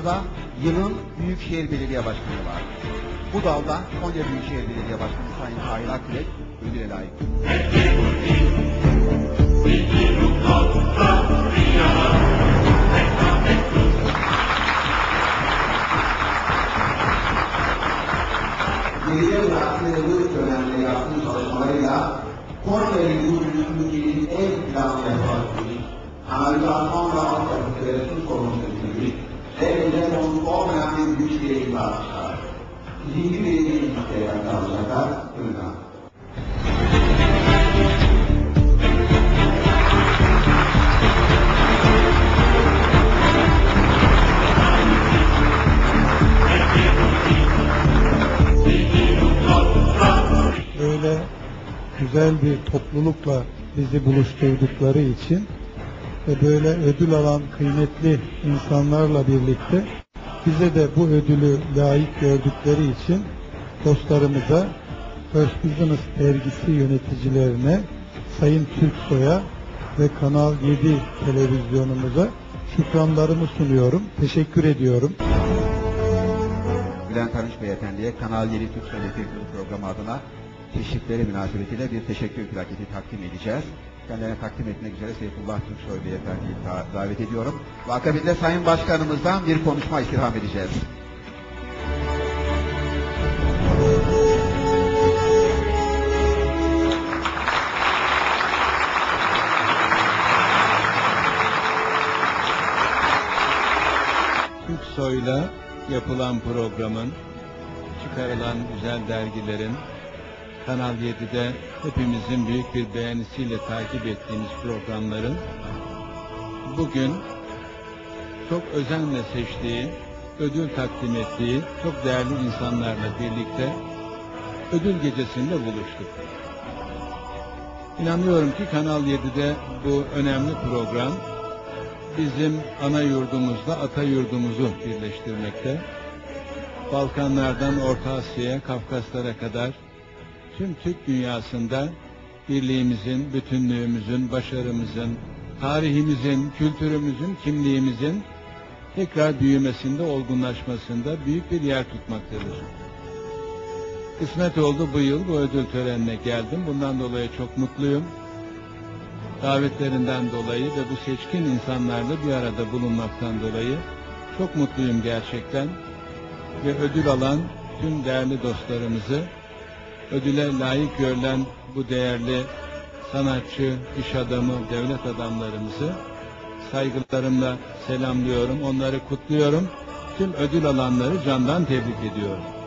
Sırada yılın Büyükşehir Belediye Başkanı var. Bu dalda Konya Büyükşehir Belediye Başkanı Sayın Tahir Akbilek ödüle layık. Geride bıraktığı dönemde yaptığı çalışmalarıyla Konya'yı bu ülkenin en planlı yapan kanalizasyon güç gereği varmışlar. İkinci belediye ilişkilerden kalacaklar. Buyurun. böyle güzel bir toplulukla bizi buluşturdukları için ve böyle ödül alan kıymetli insanlarla birlikte bize de bu ödülü layık gördükleri için dostlarımıza First Business dergisi yöneticilerine Sayın Türksoy'a ve Kanal 7 televizyonumuza şükranlarımı sunuyorum. Teşekkür ediyorum. Bülent Arınç Beyefendi'ye Kanal 7 Türk Söyletiği programı adına teşrifleri münasebetiyle bir teşekkür plaketi takdim edeceğiz. Kendilerine takdim etmek üzere Seyfullah Türksoy Beyefendi'yi da- davet ediyorum. Ve akabinde Sayın Başkanımızdan bir konuşma istirham edeceğiz. Türksoy'la yapılan programın, çıkarılan güzel dergilerin, Kanal 7'de hepimizin büyük bir beğenisiyle takip ettiğimiz programların bugün çok özenle seçtiği, ödül takdim ettiği çok değerli insanlarla birlikte ödül gecesinde buluştuk. İnanıyorum ki Kanal 7'de bu önemli program bizim ana yurdumuzla ata yurdumuzu birleştirmekte. Balkanlardan Orta Asya'ya, Kafkaslara kadar tüm Türk dünyasında birliğimizin, bütünlüğümüzün, başarımızın, tarihimizin, kültürümüzün, kimliğimizin tekrar büyümesinde, olgunlaşmasında büyük bir yer tutmaktadır. Kısmet oldu bu yıl bu ödül törenine geldim. Bundan dolayı çok mutluyum davetlerinden dolayı ve bu seçkin insanlarla bir arada bulunmaktan dolayı çok mutluyum gerçekten. Ve ödül alan tüm değerli dostlarımızı, ödüle layık görülen bu değerli sanatçı, iş adamı, devlet adamlarımızı saygılarımla selamlıyorum, onları kutluyorum. Tüm ödül alanları candan tebrik ediyorum.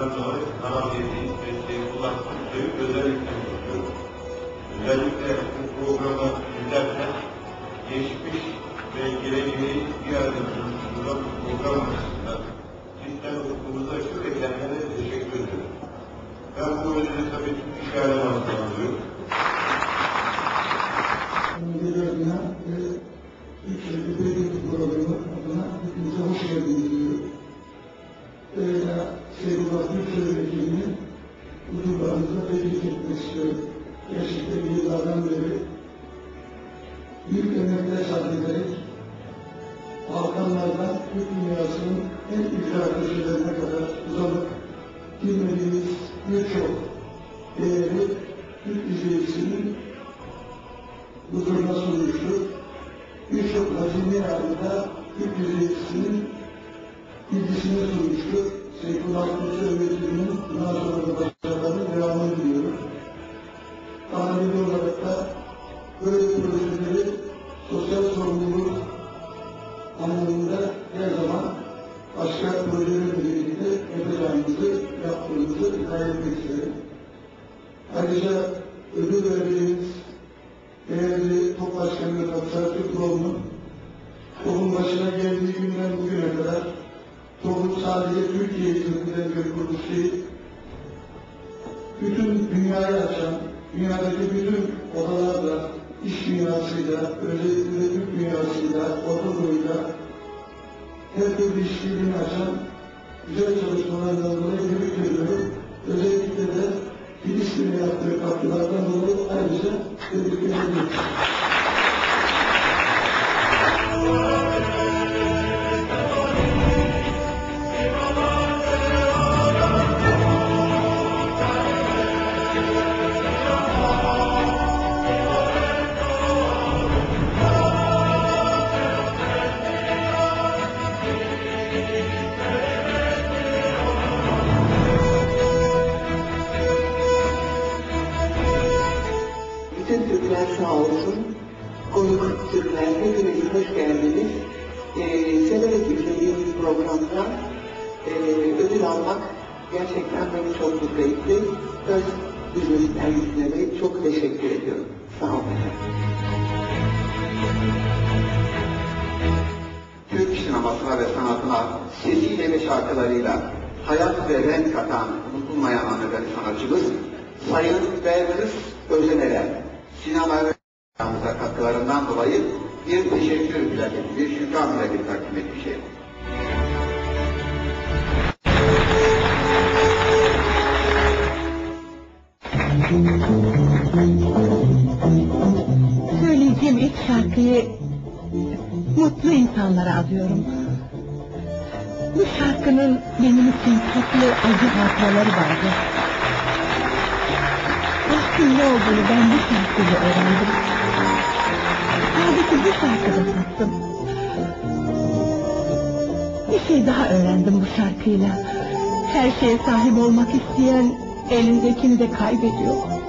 Hizmetlerden dolayı Kanal 7'yi ve Seyfullah Türkçe'yi özellikle tutuyorum. Özellikle bu programı izlerken geçmiş ve geleceği bir arada buluşturan bu program cidden ufkumuzu açıyor ve kendilerine teşekkür ederim. Ben bu ödülü tabii Türk İş Yardımcısı Türk dünyasının en ücra köşelerine kadar uzanıp bilmediğimiz birçok değerli Türk izleyicisinin huzuruna sunmuştur. Birçok hazine adında Türk izleyicisinin bilgisine sunmuştur. Seyfullah Kılıçı Öğretimi'nin sonra başka projelerle birlikte yapacağımızı, yaptığımızı ifade etmek isterim. Ayrıca ödül verdiğimiz değerli top başkanı Kapsar Türkoğlu'nun TOG'un başına geldiği günden bugüne kadar TOG'un sadece Türkiye hizmetinden bir kuruluşu değil, bütün dünyayı açan, dünyadaki bütün odalarla, iş dünyasıyla, özellikle Türk dünyasıyla, Orta Doğu'yla, her türlü işbirliğini açan güzel çalışmalarından dolayı tebrik ediyorum. Özellikle de Filistin'e yaptığı katkılardan dolayı ayrıca tebrik ediyorum. Programda e, ödül almak gerçekten beni çok mutlu etti. Öz Bizim dergisine de çok teşekkür ediyorum. Sağ olun. Türk sinemasına ve sanatına sesiyle ve şarkılarıyla hayat ve renk katan unutulmayan hanımefendi sanatçımız Sayın Belkıs Özener'e sinema ve katkılarından dolayı bir teşekkür plaketi, bir şükran plaketi takdim etmişim. Söyleyeceğim ilk şarkıyı mutlu insanlara adıyorum. Bu şarkının benim için tatlı acı hatıraları vardı. Aşkın ne olduğunu ben bu şarkıyla öğrendim. Sadece bu şarkıda tattım. Bir şey daha öğrendim bu şarkıyla. Her şeye sahip olmak isteyen elindekini de kaybediyor.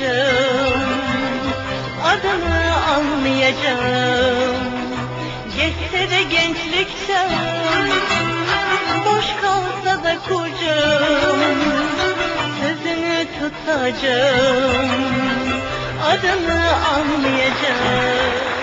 Tutacağım Adını anlayacağım. Geçse de gençlik çağım Boş kalsa da kucağım Sözünü tutacağım Adını anlayacağım